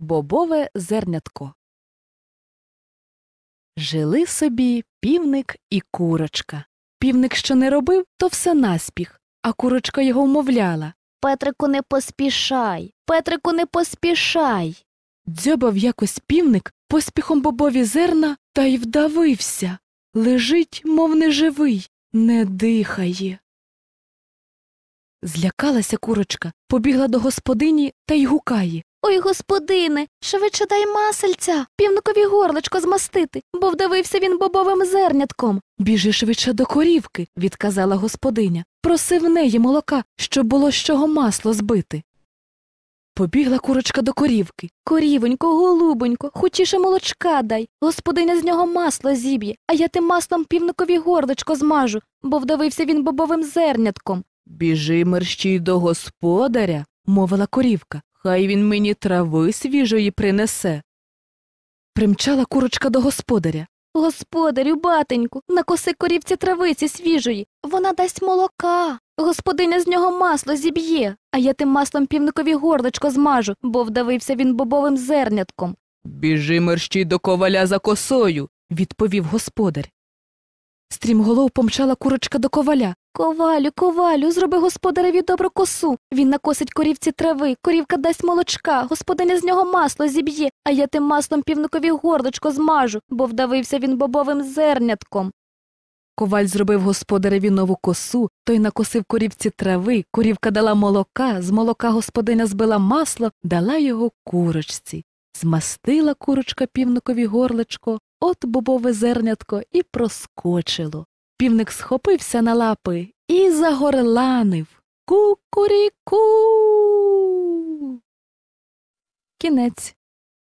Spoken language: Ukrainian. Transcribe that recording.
Бобове зернятко. Жили собі півник і курочка. Півник що не робив, то все наспіх, а курочка його вмовляла. Петрику, не поспішай. Петрику, не поспішай. Дзьобав якось півник поспіхом бобові зерна та й вдавився. Лежить, мов неживий, не дихає. Злякалася курочка, побігла до господині та й гукає. Ой, господине, швидше дай масельця, півникові горлечко змастити, бо вдавився він бобовим зернятком. Біжи швидше до корівки, відказала господиня. Проси в неї молока, щоб було з чого масло збити. Побігла курочка до корівки. Корівонько, голубонько, хочіше молочка дай. Господиня з нього масло зіб'є, а я тим маслом півникові горлечко змажу, бо вдавився він бобовим зернятком. Біжи мерщій до господаря, мовила корівка. Хай він мені трави свіжої принесе. Примчала курочка до господаря. Господарю, батеньку, накоси корівці травиці свіжої, вона дасть молока. Господиня з нього масло зіб'є, а я тим маслом півникові горлечко змажу, бо вдавився він бобовим зернятком. Біжи мерщій до коваля за косою, відповів господар. Стрімголов помчала курочка до коваля. Ковалю, ковалю, зроби господареві добру косу. Він накосить корівці трави, корівка дасть молочка, господиня з нього масло зіб'є, а я тим маслом півникові горлечко змажу, бо вдавився він бобовим зернятком. Коваль зробив господареві нову косу, той накосив корівці трави, корівка дала молока, з молока господиня збила масло, дала його курочці. Змастила курочка півникові горлечко, от бобове зернятко і проскочило. Півник схопився на лапи і загорланив. Кукуріку. Кінець.